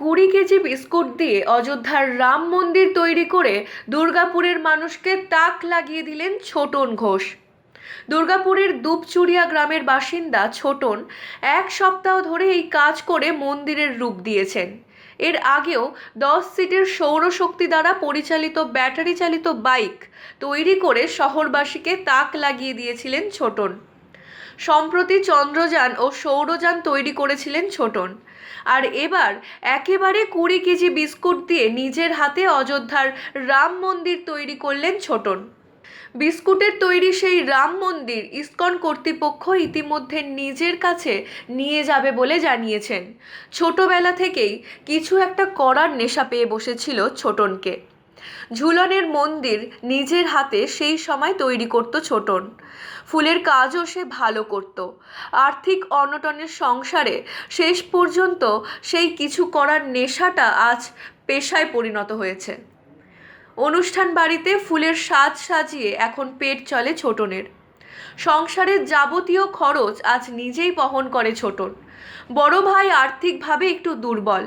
কুড়ি KG biscuit দিয়ে অযোধ্যার রাম মন্দির তৈরি করে দুর্গাপুরের মানুষকে তাক লাগিয়ে দিলেন ছোটন ঘোষ। দুর্গাপুরের দুপচুরিয়া গ্রামের বাসিন্দা ছোটন এক সপ্তাহ ধরে এই কাজ করে মন্দিরের রূপ দিয়েছেন। এর আগেও দশ সিটের সৌরশক্তি দ্বারা পরিচালিত ব্যাটারি চালিত বাইক তৈরি করে শহরবাসীকে তাক লাগিয়ে দিয়েছিলেন ছোটন। সম্প্রতি চন্দ্রযান ও সৌরযান তৈরি করেছিলেন ছোটন। আর এবার একেবারে কুড়ি কেজি বিস্কুট দিয়ে নিজের হাতে অযোধ্যার রাম মন্দির তৈরি করলেন ছোটন। বিস্কুটের তৈরি সেই রাম মন্দির ইস্কন কর্তৃপক্ষ ইতিমধ্যে নিজের কাছে নিয়ে যাবে বলে জানিয়েছেন। ছোটবেলা থেকেই কিছু একটা করার নেশা পেয়ে বসেছিল ছোটনকে। ঝুলনের মন্দির নিজের হাতে সেই সময় তৈরি করত ছোটন। ফুলের কাজও সে ভালো করত। আর্থিক অনটনের সংসারে শেষ পর্যন্ত সেই কিছু করার নেশাটা আজ পেশায় পরিণত হয়েছে। অনুষ্ঠান বাড়িতে ফুলের সাজ সাজিয়ে এখন পেট চলে ছোটনের। সংসারের যাবতীয় খরচ আজ নিজেই বহন করে ছোটন। বড় ভাই আর্থিকভাবে একটু দুর্বল,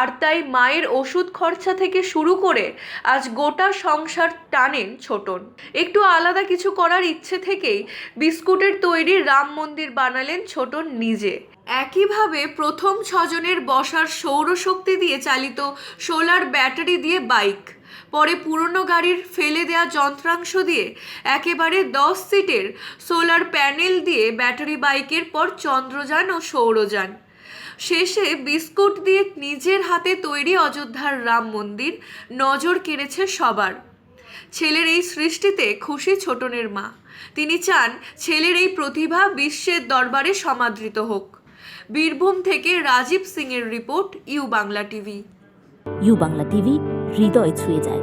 আর তাই মায়ের ওষুধ খরচা থেকে শুরু করে আজ গোটা সংসার টানেন ছোটন। একটু আলাদা কিছু করার ইচ্ছে থেকেই বিস্কুটের তৈরি রাম মন্দির বানালেন ছোটন নিজে। একইভাবে প্রথম ছজনের বসার সৌরশক্তি দিয়ে চালিত সোলার ব্যাটারি দিয়ে বাইক। পরে পুরনো গাড়ির ফেলে দেওয়া যন্ত্রাংশ দিয়ে একেবারে দশ সিটের সোলার প্যানেল দিয়ে ব্যাটারি বাইকের পর চন্দ্রযান ও সৌরযান। শেষে বিস্কুট দিয়ে নিজের হাতে তৈরি অযোধ্যার রাম মন্দির নজর কেড়েছে সবার। ছেলের এই সৃষ্টিতে খুশি ছোটনের মা। তিনি চান ছেলের এই প্রতিভা বিশ্বের দরবারে সমাদৃত হোক। বীরভূম থেকে রাজীব সিংয়ের report U Bangla TV. U Bangla TV, হৃদয় ছুঁয়ে যায়।